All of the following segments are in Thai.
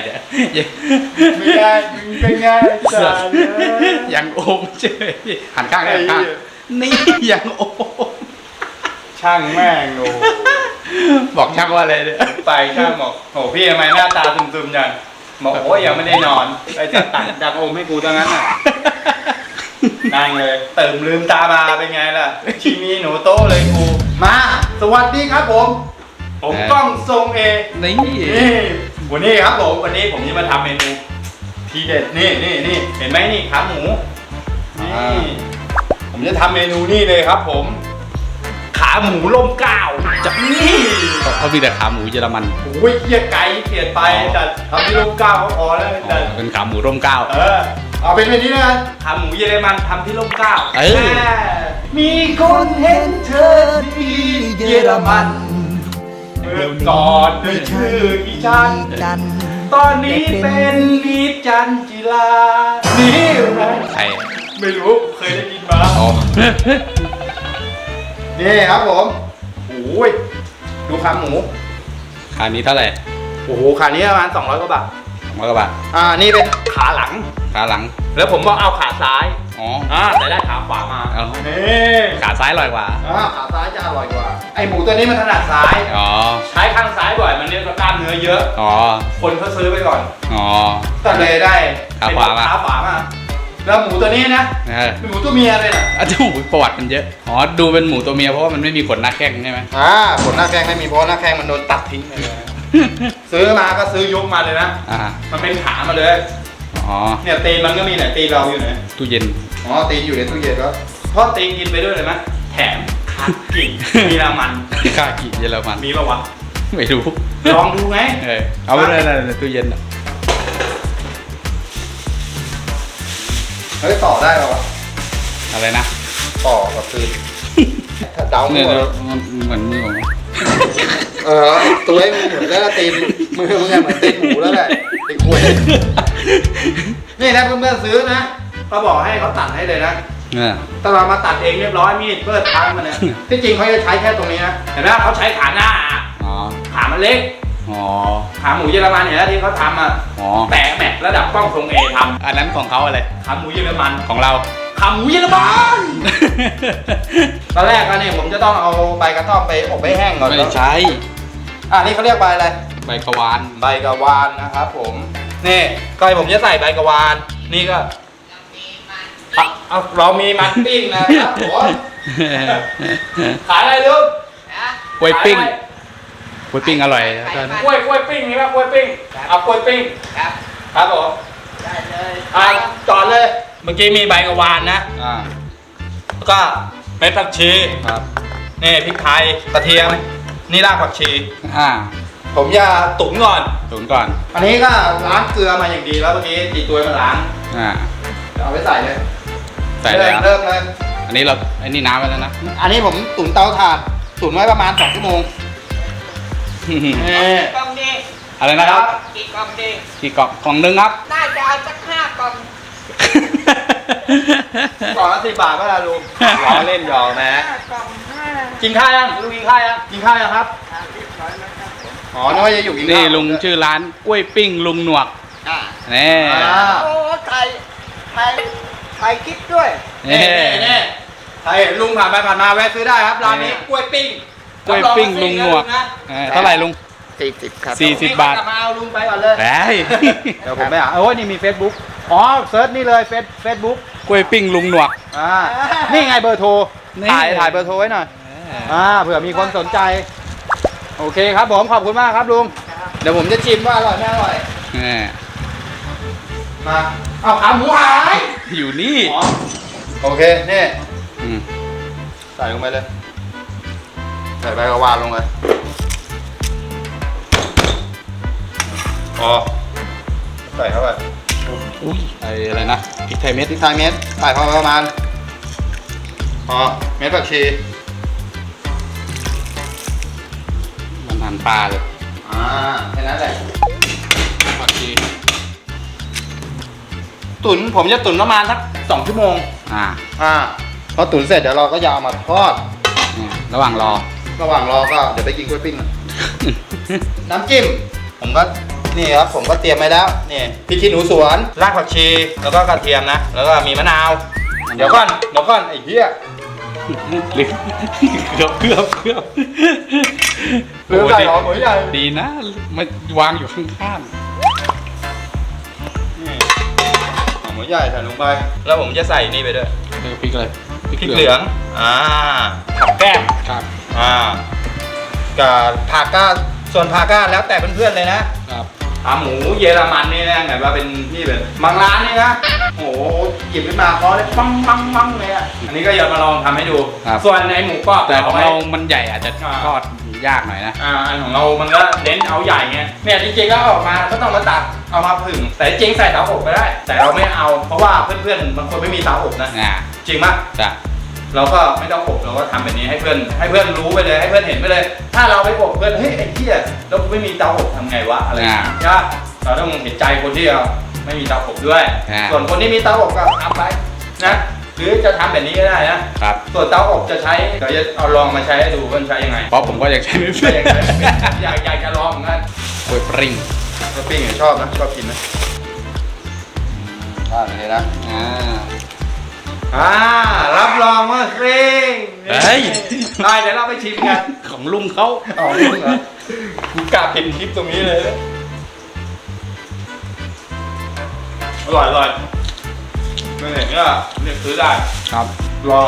อะไรเนี่ยยังไม่ได้มึงเป็นไงจ้าเลยยังโอมเฉยหันข้างหันข้างนี่ยังโอมช่างแม่งโอ้บอกช่างว่าอะไรเนี่ยไปช่างบอกโหพี่ทำไมหน้าตาซึมๆจังบอกโอ้ยยังไม่ได้นอนไปจัดตัดดักโอมให้กูตั้งนั้นน่ะนั่งเลยตื่นลืมตามาเป็นไงล่ะชีมีหนูโตเลยกูมา สวัสดีครับผม ผมกล้องทรงเอนี่นี่ วันนี้ครับผมวันนี้ผมจะมาทำเมนูทีเด็ดนี่นี่นี่เห็นไหมนี่ขาหมูนี่ ผมจะทำเมนูนี่เลยครับ ผม ขาหมูล่มเกล้าวจะนี่เขามีแต่ขาหมูเยอรมันโอ้ยเกียไก่เปลี่ยนไปแต่ทำที่ล่มเกล้าวก็พอแล้วแต่เป็นขาหมูร่มเกล้าเออเอาเป็นแบบนี้นะขาหมูเยอรมันทำที่ล่มเกล้าวเออแม่มีคนเห็นเธอที่เยอรมัน เมื่อก่อนเธอชื่ออีชัน จันตอนนี้เป็นลีดจันจิลา นี่ไงใครไม่รู้เคยได้ยินมาอ๋อนี่ครับผมโอ้ยดูขาหมูขานี้เท่าไหร่โอ้โหขานี้ประมาณ200กว่าบาทร้อยกว่าบาทอ่านี่เป็นขาหลัง ขาหลัง แล้วผมบอกเอาขาซ้าย อ๋ออ่าแต่ได้ขาขวามาเอานี่ขาซ้ายลอยกว่า อ่าขาซ้ายจะอร่อยกว่า ไอหมูตัวนี้มันถนัดซ้าย อ๋อ ใช้ข้างซ้ายบ่อยมันเรียกว่ากล้ามเนื้อเยอะ อ๋อ คนเขาซื้อไปก่อนอ๋อ ก็เลยได้ขาขวามาขาขวามาแล้วหมูตัวนี้นะเออเป็นหมูตัวเมียเลยน่ะอะถูกประวัติมันเยอะ อ๋อ ดูเป็นหมูตัวเมียเพราะว่ามันไม่มีขนหน้าแข้งใช่ไหม อ่าขนหน้าแข้งไม่มีเพราะหน้าแข้งมันโดนตัดทิ้งไปเลยซื้อมาก็ซื้อยกมาเลยนะ อ่า มันเป็นขามาเลย อ๋อ เนี่ยตีนมันก็มีไหนตีนเราอยู่ไหนตู้เย็น อ๋อตีนอยู่ในตู้เย็นแล้วทอดตีนกินไปด้วยเลยไหมแถมขาดกิ่งมีรามันข้ากี่เยอรมัน มีปะวะไม่รู้ ลองดูไง เออเอาไปเลยในตู้เย็นน่ะเฮ้ยต่อได้ปะวะอะไรนะต่อกับตีนถ้าเดาเนี่ยหมดมันเหมือนมือผมเออตัวไอ้มึงเหมือนแล้วตีนมือมึงอะเหมือนตีนหมูแล้วแหละไอ้คุยนี่นะเพื่อนๆซื้อนะ เขาบอกให้เขาตัดให้เลยนะเนี่ยถ้าเรามาตัดเองเรียบร้อยมีดเปิดทางมันเนี่ยที่จริงเขาจะใช้แค่ตรงนี้นะเห็นไหมเขาใช้ขาหน้าอะอ๋อ ขามันเล็ก อ๋อ ขาหมูเยอรมันเห็นไหมที่เขาทำอะอ๋อ แปะแมทระดับกล้องทรงเอทอันนั้นของเขาอะไรำขาหมูเยอรมันของเรา ขาหมูเยอรมันตอนแรกก็เนี่ยผมจะต้องเอาใบกระท่อมไปอบให้แห้งก่อนไม่แล้วใช่อะนี่เขาเรียกใบอะไร ใบกะวาน ใบกระวานนะครับผม นี่ก็ผมจะใส่ใบกระวาน นี่ก็อะ เอาเรามีมันปิ้งนะครับผมขายอะไรลูกกล้วยปิ้งขายอะไรกล้วยปิ้งอร่อยนะกล้วยกล้วยปิ้งนี่ครับกล้วยปิ้งเอากล้วยปิ้งครับ ครับผมได้เลยอะจอดเลย เมื่อกี้มีใบกระวานนะอ่าแล้วก็เม็ดผักชีครับนี่พริกไทยกระเทียมนี่รากผักชี อ่า ผมจะตุ๋นก่อนตุนก่อน อันนี้ก็ล้างเกลือมาอย่างดีแล้วเมื่อกี้ตีตัวมาล้าง อ่าเดี๋ยวเอาไปใส่เลย ใส่เลยเริ่มนะเริ่มเลย อันนี้เราอันนี้น้ำไปแล้วนะ อันนี้ผมตุ๋นเตาถ่านตุ๋นไว้ประมาณ2ชั่วโมงนี่กล่องดีอะไรนะครับกี่กล่องดี กี่กล่องกล่องหนึงครับ น่าจะเอาสักห้ากล่องกล่องละสิบบาทก็ได้ลุงล้อเล่นหยอกนะ ห้ากล่องห้ากินข้าวยังลุงกินข้าวยังกินข้าวยังครับอ่าเรียบร้อยแล้วครับผมอ๋อนึกว่าจะอยู่กินข้าวนี่ลุงชื่อร้านกล้วยปิ้งลุงหนวกอ่า นี่ อ่า โอ้ไทยไทย ไทยคิดด้วยนี่นี่นี่นี่ใครเห็นลุงผ่านไปผ่านมาแวะซื้อได้ครับร้านนี้นี่กล้วยปิ้งกล้วยปิ้งลุงหนวกนะเออเท่าไหร่ลุงสี่สิบครับสี่สิบบาทกลับมาเอาลุงไปก่อนเลยได้เดี๋ยวผมไปหาโอ้ยนี่มี Facebook อ๋อเซิร์ชนี่เลยเฟซเฟซบุ๊กกล้วยปิ้งลุงหนวกอ่านี่ไงเบอร์โทรนี่ถ่ายถ่ายเบอร์โทรไว้หน่อยอ่าเผื่อมีคนสนใจ โอเคครับผมขอบคุณมากครับลุงเดี๋ยวผมจะชิมว่าอร่อยไม่อร่อยนี่มาเอาขาหมูหาย อยู่นี่อ๋อโอเคนี่อืมใส่ลงไปเลยใส่ใบกระวานลงไปพอใส่เข้าไปอุ้ยไออะไรนะพริกไทยเม็ดพริกไทยเม็ดใส่พอประมาณพอเม็ดผักชีมันหั่นปลาเลยอ่าแค่นั้นแหละผักชี ตุ๋นผมจะตุ๋นประมาณสักสองชั่วโมง อ่าอ่าพอตุ๋นเสร็จเดี๋ยวเราก็จะเอามาทอดนี่ระหว่างรอ ระหว่างรอก็เดี๋ยวไปกินกล้วยปิ้งก่อนน้ำจิ้ม ผมก็นี่ครับผมก็เตรียมไว้แล้วนี่พริกขี้หนูสวนรากผักชีแล้วก็กระเทียมนะ แล้วก็มีมะนาว เดี๋ยวก่อนเดี๋ยวก่อนไอ้เหี้ยหรือเกือบเกือบเกือบหรือใส่หอมหัวใหญ่ดีนะมาวางอยู่ข้างนี่ หอมหัวใหญ่ใส่ลงไป แล้วผมจะใส่นี่ไปด้วยๆเออพริกอะไรพริกเหลือง อ่าผักแก้มครับอ่ากับผักก็ส่วนผักก็แล้วแต่เพื่อนๆเลยนะครับขาหมูเยอรมันนี่นะแบบว่าเป็นนี่แบบบางร้านนี่นะโอ้โหหยิบขึ้นมาเคอเลยปังปังปังเลยอะอันนี้ก็อย่ามาลองทำให้ดูครับส่วนไอหมูกรอบแต่ของไว้เรามันใหญ่อาจจะอ่าทอด ยากหน่อยนะ อ่าอันของเรา มันก็เน้นเอาใหญ่ไง เนี่ยจริงๆก็เอาออกมาก็ต้องมาตัด เอามาผึ่ง แต่จริงๆใส่เตาอบก็ได้ แต่เราไม่เอา เพราะว่าเพื่อนๆบางคนไม่มีเตาอบนะ อ่าจริงปะจ้ะเราก็ไม่ต้องอบเราก็ทำแบบนี้ให้เพื่อน ให้เพื่อนรู้ไปเลย ให้เพื่อนเห็นไปเลย ถ้าเราไปอบเพื่อน เฮ้ยไอ้เหี้ยแล้วกูไม่มีเตาอบทำไงวะอะไรอย่างเงี้ยใช่ปะเราต้องเห็นใจคนที่ไม่มีเตาอบด้วยส่วนคนที่มีเตาอบก็ทำไปนะ หรือจะทำแบบนี้ก็ได้นะ ครับ ส่วนเตาอบจะใช้เดี๋ยวจะเอาลองมาใช้ให้ดูว่ามันใช้ยังไงเพราะผมก็อยากใช้ไม่ไม่เป็นอยากจะอยากอยากจะลองเหมือนกันโอ้ยปริงก็ปิ้งชอบนะชอบกินนะทานเลยนะอ่าอ่ารับรองว่าเร่งเฮ้ยได้เดี๋ยวเราไปชิมกันของลุงเขาอ๋อนี่เหรอกูกะเป็นคลิปตรงนี้เลยนะอร่อยอร่อย ไม่เห็นก็เรียกซื้อได้ ครับ รอ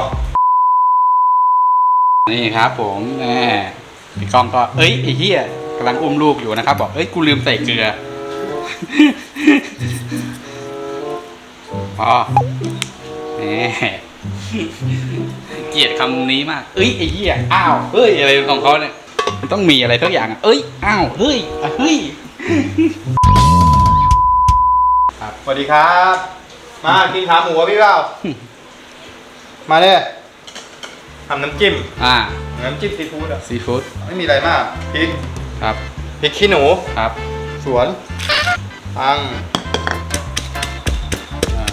นี่ครับผมแหมพี่กล้องก็ เอ้ยไอ้เหี้ยกำลังอุ้มลูกอยู่นะครับ บอก เอ้ย กูลืมใส่เกลือ อ๋อแหมเกลียดคำนี้มาก เอ้ยไอ้เหี้ย อ้าว เฮ้ย อะไรของเขาเนี่ย มันต้องมีอะไรสักอย่างอะเอ้ย อ้าว เฮ้ยอะเฮ้ยสวัสดีครับ มากินขาหมูกับพี่เปล่ามาเลยทำน้ำจิ้ม อ่า น้ำจิ้มซีฟู้ดอะซีฟู้ดไม่มีอะไรมากพริกครับพริกขี้หนูครับ สวนตังอ่า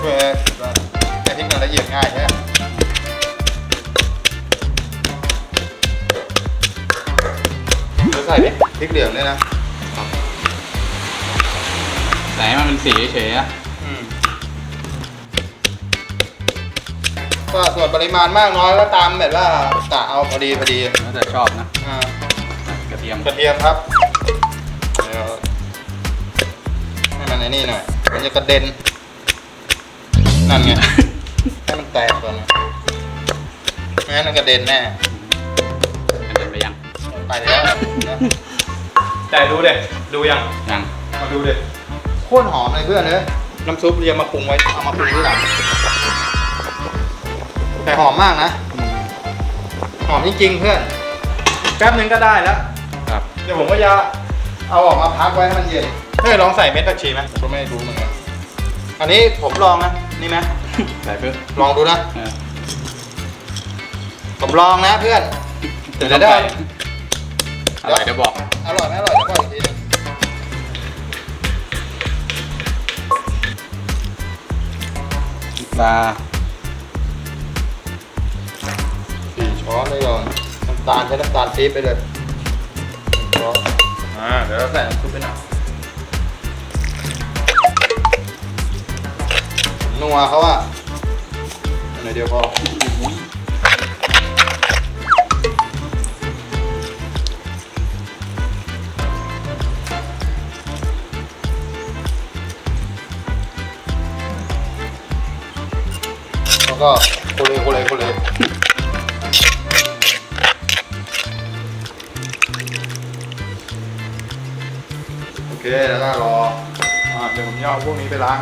เพื่อให้พริกมันละเอียดง่ายใช่ไหม ส่พริกพริกเหลืองด้วยนะแต่ให้มันเป็นสีเฉยๆอะอืมก็ส่วนปริมาณมากน้อยก็ตามแบบว่ากะเอาพอดีพอดีแล้วแต่ชอบนะอ่ากระเทียมกระเทียมครับเดี๋ยวให้มันไอ้นี่หน่อยมันจะกระเด็นนั่นไงให้มันแตกก่อนนะไม่งั้นมันกระเด็นแน่ ไปแล้วนะแต่ดูเด็ดูยังยังมาดูเด็โคตรหอมเลยเพื่อนเลยน้ำซุปเรียมมาปรุงไว้ เอามาปรุงที่หลังแต่หอมมากนะ หอมจริงๆเพื่อน แป๊บนึงก็ได้แล้ว ครับ เดี๋ยวผมก็จะเอาออกมาพักไว้ให้มันเย็น เฮ้ยลองใส่เม็ดผักชีไหมผมก็ไม่รู้เหมือนกัน อันนี้ผมลองนะ นี่ไหมใส่เพิ่มลองดูนะเออผมลองนะเพื่อน เดี๋ยวจะได้ อร่อยเดี๋ยวบอก อร่อยไหมอร่อยเดี๋ยวบอกอีกทีนึงปลาสี่ช้อนเลยก่อนน้ำตาลใช้น้ำตาลปี๊บไปเลยหนึ่งช้อนอ่าเดี๋ยวเราใส่น้ำซุปไปหน่อยนัวเขาอะอันไหนเดียวพอ ก็โคเลโคเลโคเลโอเคแล้วก็รออ่าเดี๋ยวผมจะเอาพวกนี้ไปล้าง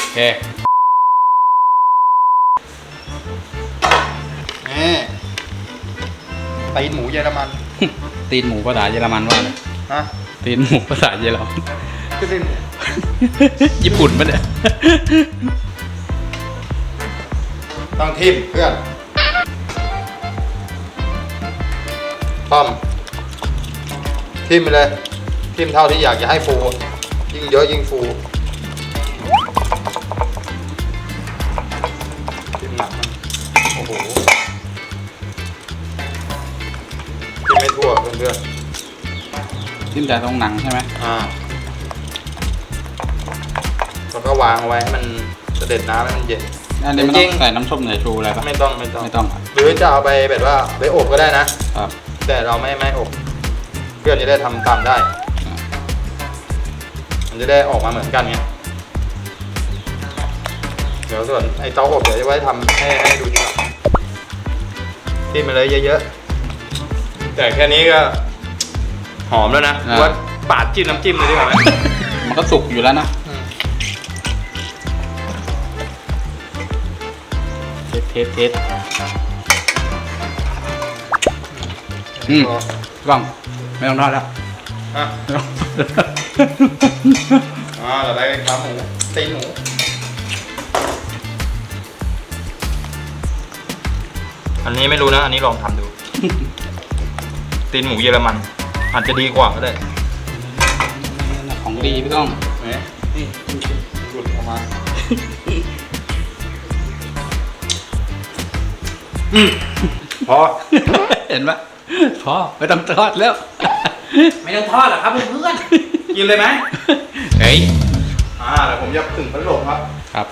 โอเคนี่ตีนหมูเยอรมันตีนหมูภาษาเยอรมันว่าเลยฮะตีนหมูภาษาเยอรมันก็ตีนหมู ญี่ปุ่นปะเนี่ย ต้องทิมเพื่อนต้อมทิมไปเลย ทิมเท่าที่อยากจะให้ฟู ยิ่งเยอะยิ่งฟูทิมหนักมันโอ้โหไม่ทั่วเพื่อนจิ้มแต่ตรงหนังใช่ไหมๆอ่าแล้วก็วางเอาไว้ให้มันเสด็จน้ำให้มันเย็น อันนี้ไม่จริต้อง งใส่น้ำส้มสายชูอะไรปะไม่ต้องไม่ต้อง ไม่ต้องอะหรือจะเอาไปแบบว่าไปอบก็ได้นะ ครับแต่เราไม่ไม่อบ เพื่อนจะได้ทำตามได้ มันจะได้ออกมาเหมือนกันไง เดี๋ยวส่วนไอ้เตาอบเดี๋ยวจะไว้ทำให้ให้ดูทีหลังที่มาเลยเยอะๆ แต่แค่นี้ก็หอมแล้วนะว่าปาดจิ้มน้ำจิ้มเลยดีกว่าไหม มันก็สุกอยู่แล้วนะ สเทสเทสอืมกล้องไม่ต้องทอดแล้วอะไม่ต้องอ่าต่อไปเป็นขาหมูตีนหมูอันนี้ไม่รู้นะ อันนี้ลองทำดู ตีนหมูเยอรมัน อาจจะดีกว่าก็ได้ ของดีพี่ก้องเห็นไหมนี่หลุดออกมา พอ เห็นปะพอไม่ต้องทอดแล้ว ไม่ต้องทอดหรอกครับเพื่อนๆกินเลยไหมเฮ้ยอ่าเดี๋ยวผมจะถึงพัดลมครับครับ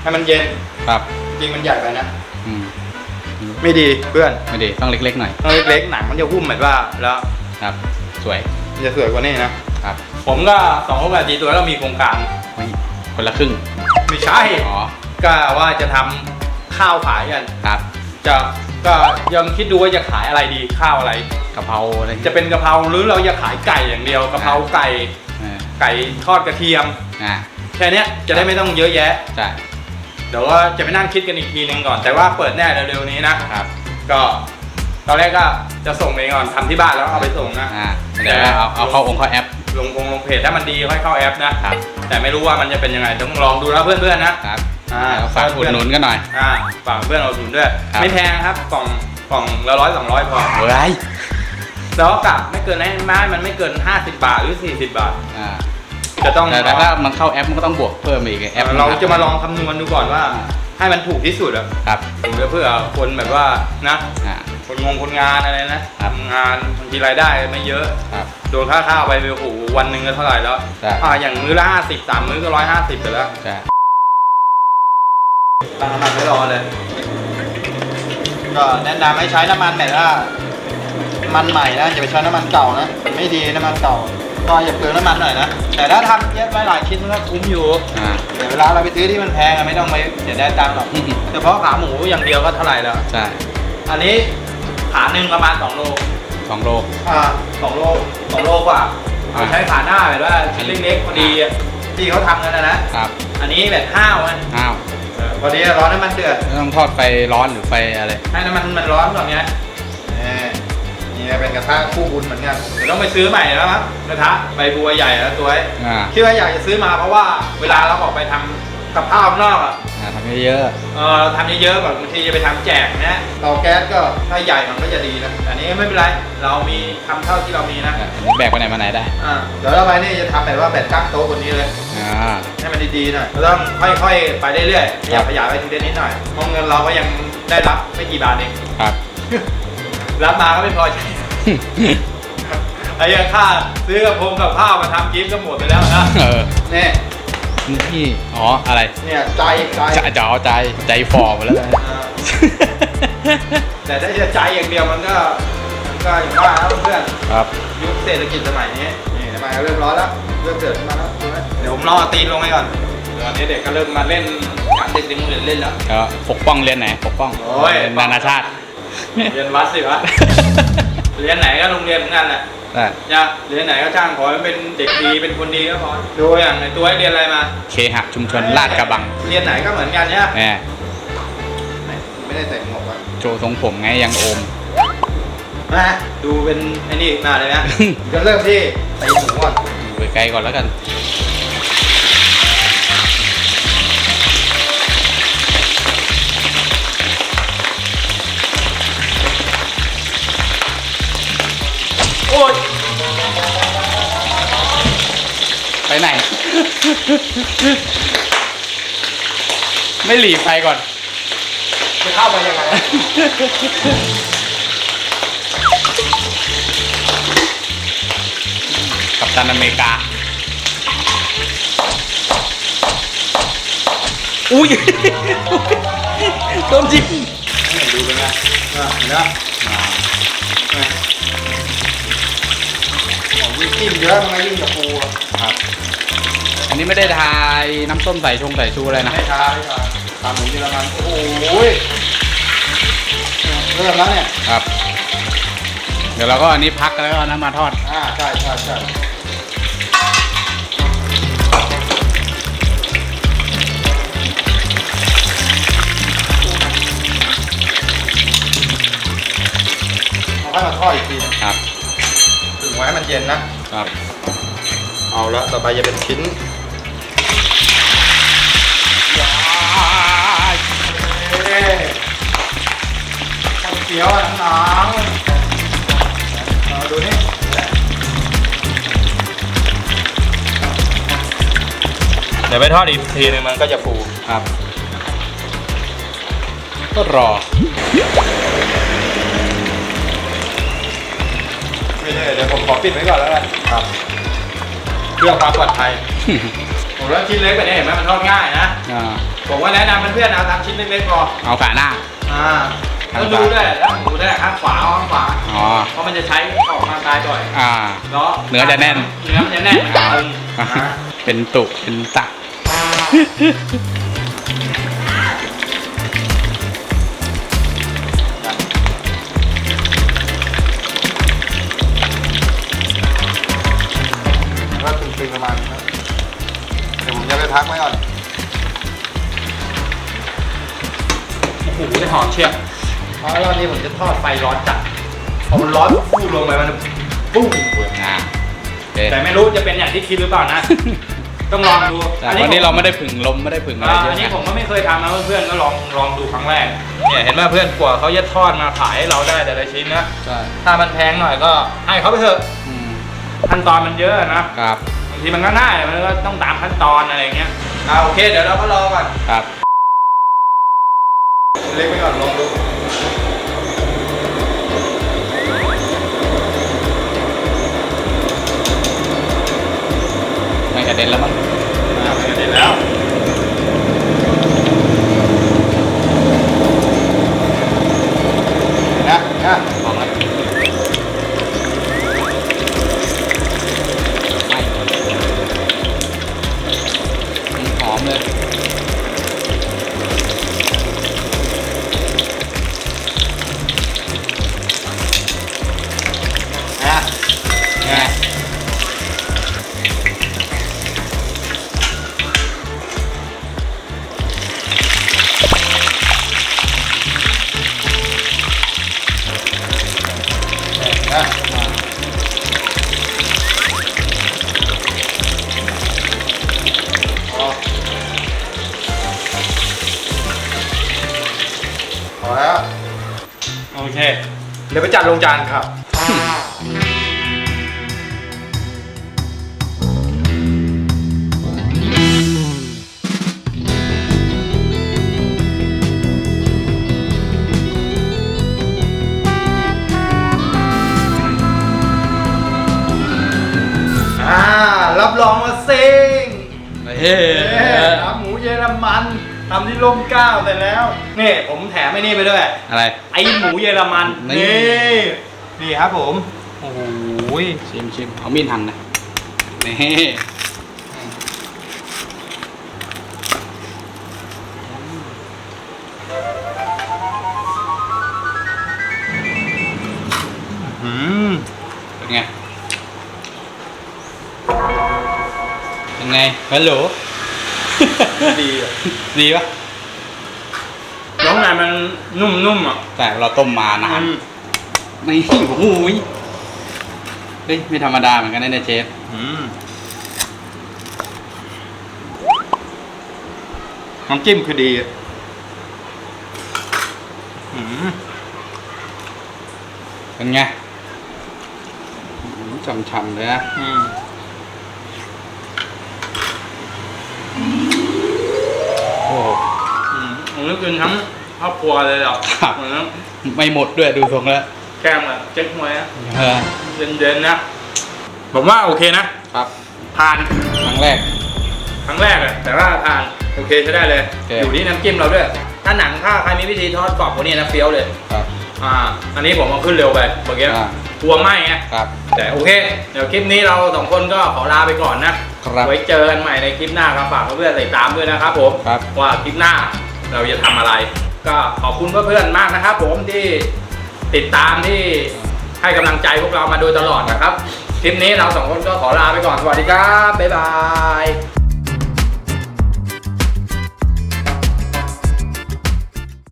ให้มันเย็นครับจริงมันใหญ่ไปนะอืมไม่ดีเพื่อนไม่ดีต้องเล็กๆหน่อยต้องเล็กๆหนังมันจะหุ้มเหมือนว่าแล้วครับ สวยมันจะสวยกว่านี้นะครับ ผมก็สองคนกับจีตัวแล้วมีโครงการไม่คนละครึ่ง ไม่ใช่อ๋อ ก็ว่าจะทำข้าวขายกัน ครับจะก็ยังคิดดูว่าจะขายอะไรดีข้าวอะไร กะเพราอะไรจะเป็นกะเพราหรือเราจะขายไก่อย่างเดียวกะเพราไก่เออไก่ทอดกระเทียม อ่าแค่เนี้ยจะได้ไม่ต้องเยอะแยะ ใช่เดี๋ยวว่าจะไปนั่งคิดกันอีกทีหนึงก่อน แต่ว่าเปิดแน่เร็วๆนี้นะครับก็ตอนแรกก็จะส่งไปก่อนทำที่บ้านแล้วเอาไปส่งนะ อ่าเดี๋ยวเอาเอาเข้าองค์เข้าแอปลงลงลงเพจถ้ามันดีค่อยเข้าแอปนะ ครับแต่ไม่รู้ว่ามันจะเป็นยังไงต้องลองดูนะเพื่อนๆนะครับ อ่าแล้วฝากอุดหนุนกันหน่อย อ่าฝากเพื่อนเราดูด้วย ครับ ไม่แพงครับกล่องกล่องละร้อยสองร้อยพอเฮ้ยแล้วกลับไม่เกินให้ไม้มันไม่เกิน 50 บาทหรือ 40 บาท อ่าจะต้องแต่แต่ถ้ามันเข้าแอปมันก็ต้องบวกเพิ่มอีกแอปเราจะมาลองคำนวณดูก่อนว่า ให้มันถูกที่สุดอะครับเพื่อเพื่อคนแบบว่านะ อ่า คนงงคนงานอะไรนะครับทำงานบางทีรายได้ไม่เยอะ ครับ โดนค่าข้าวไปโอ้โหวันหนึ่งก็เท่าไหร่แล้ว ใช่ อ่าอย่างมื้อละห้าสิบสามมื้อก็ร้อยห้าสิบไปแล้ว ใช่ ตั้งน้ำมันไม่รอเลย ก็แนะนำให้ใช้น้ำมันแบบว่ามันใหม่นะอย่าไปใช้น้ำมันเก่านะมันไม่ดีน้ำมันเก่า ก็อย่าเปลืองน้ำมันหน่อยนะ แต่ถ้าทำเยอะไปหลายชิ้นมันก็คุ้มอยู่อ่าแต่เวลาเราไปซื้อที่มันแพงอะไม่ต้องไปเสียดายตังค์หรอก เฉพาะขาหมูอย่างเดียวก็เท่าไหร่แล้ว ใช่อันนี้ขาหนึ่งประมาณ2โล สองโล อ่าสองโลสองโลกว่าอ่า ใช้ขาหน้าแบบว่าชิ้นเล็กๆพอดีอะที่เขาทำกันนะนะ ครับอันนี้แบบห้าวอะอ้าวเออ พอดีร้อนน้ำมันเดือดแล้วต้องทอดไฟร้อนหรือไฟอะไร ให้น้ำมันมันร้อนก่อนเนี้ยนี่เป็นกระทะคู่บุญเหมือนกันเดี๋ยวต้องไปซื้อใหม่แล้วครับกระทะใบบัวใหญ่แล้วตัวไอ้อ่า คิดว่าอยากจะซื้อมาเพราะว่าเวลาเราออกไปทำ กับข้าวข้างนอกอะอ่าทำเยอะเออเราทำเยอะๆแบบบางทีจะไปทำแจกนะเตาแก๊สก็ถ้าใหญ่มันก็จะดีนะแต่อันนี้ไม่เป็นไรเรามีทำเท่าที่เรามีนะๆอะแบกไปไหนมาไหนได้อ่าเดี๋ยวเราไปนี่จะทำแบบว่าแบบกั้งโต๊ะบนนี้เลย อ่า ให้มันดีๆหน่อยเราต้องค่อยๆ ไปเรื่อยๆขยับขยายไปทีละนิดหน่อยเพราะเงินเราก็ยังได้รับไม่กี่บาทเอง ครับ รับมาก็ไม่พอใช้ไอ้เหี้ยค่าซื้อกับพงกับข้าวมาทำกิฟต์ก็หมดไปแล้วนะ เออ นี่ นี่อ๋ออะไรเนี่ยใจใจจะจะเอาใจใจฟอไปแล้วนะอ่าแต่ถ้าจะใจอย่างเดียวมันก็มันก็อย่างว่าแล้วเพื่อนครับยุคเศรษฐกิจสมัยนี้นี่ทำไมเริ่มร้อนแล้วเริ่มเดือดขึ้นมาแล้วดูไหมเดี๋ยวผมรอตีนลงไปก่อนตอนนี้เด็กก็เริ่มมาเล่นการเด็กเด็กมือเล่นแล้วก็ปกป้องเรียนไหนปกป้องโอ้ยนานาชาติเรียนวัดสิวะ เรียนไหนก็โรงเรียนเหมือนกันแหละได้อย่าเรียนไหนก็จ้างขอให้เป็นเด็กดีเป็นคนดีก็พอดูอย่างไอ้ตัวไอ้เรียนอะไรมาเคหะชุมชนลาดกระบังเรียนไหนก็เหมือนกันเนี่ยแหมไม่ได้ใส่หมวกอะโจทรงผมไงยังโอมนะดูเป็นไอ้นี่มาเลยนะ จะเริ่มที่ใส่หมูก่อนอยู่ไกลๆก่อนแล้วกัน โอ้ยไปไหน ไม่หลีไฟก่อน จะเข้าไปยังไงกับตันอเมริกา อุ้ยโดนจริงนี่ดูเป็นไงอะเห็นไหม ของยิ่งจิ้มเยอะมันก็ยิ่งจะฟูอะครับ อันนี้ไม่ได้ทายน้ำส้มใส่ชงใส่ชูอะไรนะ ไม่ช้าไม่ช้าตามหมูเยอรมันโอ้โหยเริ่มแล้วเนี่ย ครับ เดี๋ยวเราก็อันนี้พักแล้วก็เอาน้ำมาทอด อ่าใช่ใช่ใช่เอาให้มาทอดอีกทีนึงครับถึง ไว้ให้มันเย็นนะครับ เอาละต่อไปจะเป็นชิ้นเอ๊ะข้าวเกี๊ยวอะหนังๆเอาดูนี่เดี๋ยวไปทอดอีกทีนึงมันก็จะฟูครับ ก็รอ ไม่ใช่เดี๋ยวผมขอปิดไว้ก่อนแล้วกันครับ เพื่อความปลอดภัย ผมแล้วชิ้นเล็กแบบนี้เห็นไหมมันทอดง่ายนะ อ่าผมว่าแนะนำเพื่อนๆเอาทำชิ้นเล็กๆพอ เอาขาหน้า อ่าแล้วดูด้วยแล้วดูด้วยข้างขวาเอาข้างขวา อ๋อ เพราะมันจะใช้ออกกำลังกายบ่อยอ่า เนาะเนื้อจะแน่น เนื้อมันจะแน่นตึงอ่าอ่าเป็นตุ เป็นตัก พักไว้ก่อน โอ้โหได้หอมเชียวเพราะรอบนี้ผมจะทอดไฟร้อนจัดพอมันร้อนฟูลงไปมันปุ้งเลยอ่าโอเคแต่ไม่รู้จะเป็นอย่างที่คิดหรือเปล่านะ ต้องลองดูแต่วันนี้เราไม่ได้ผึ่งลมไม่ได้ผึ่งอะไรอ่าเยอัอะนนี้นะผมก็ไม่เคยทำนะเพื่อนๆก็ลองลองดูครั้งแรก เนี่ยเห็นไหมเพื่อนกว่าเขาจะทอดมาขายให้เราได้แต่ละชิ้นนะ ใช่ถ้ามันแพงหน่อยก็ให้เขาไปเถอะ อืมขั้นตอนมันเยอะนะ ครับบาง ทีมันก็ง่ายมันก็ต้องตามขั้นตอนอะไรอย่างเงี้ยอ่าโอเคเดี๋ยวเราก็รอก่อนครับเล็กไปก่อนลองดูไม่กระเด็นแล้วมั้งอ่าเสร็จแล้ว ขาหมูเยอรมันทำที่ร่มเกล้าแต่แล้วนี่ผมแถมไอ้นี่ไปด้วยอะไร ไอ้หมูเยอรมันนี่ นี่นี่ครับผมโอ้โหชิมชิมเอามีดหั่นนะนี่อืมเป็นไงเป็น ไงฮัลโหล ดีอะดีปะน้องนายมันนุ่มๆอะแต่เราต้มมานานอืมไม่โอ้โหยเฮ้ยไม่ธรรมดาเหมือนกันนะเนี่ยเชฟอืมน้ำจิ้มคือดีอะอืมเป็นไงช่ำๆเลยนะอืม ผมนึกถึงทั้งครอบครัวเลยหรอกครับ เหมือนไม่หมดด้วยดูทรงแล้วแกล้งแบบเจ๊กหวยอะเออเด่นๆนะ ผมว่าโอเคนะ ครับผ่าน ครั้งแรก ครั้งแรกอะแต่ว่าผ่านโอเคใช้ได้เลย โอเค อยู่ที่น้ำจิ้มเราด้วย ถ้าหนังถ้าใครมีวิธีทอดกรอบกว่านี้นะเฟี้ยวเลย ครับ อ่า อันนี้ผมเอาขึ้นเร็วไปเมื่อกี้อ่า กลัวไหมไงครับ แต่โอเค เดี๋ยวคลิปนี้เราสองคนก็ขอลาไปก่อนนะครับ ไว้เจอกันใหม่ในคลิปหน้าครับฝากเพื่อนๆติดตามด้วยนะครับผมครับ ว่าคลิปหน้า เราจะทำอะไร ก็ขอบคุณเพื่อนๆมากนะครับ ผมที่ติดตามที่ให้กำลังใจพวกเรามาโดยตลอดนะครับ คลิปนี้เราสองคนก็ขอลาไปก่อนสวัสดีครับบ๊ายบาย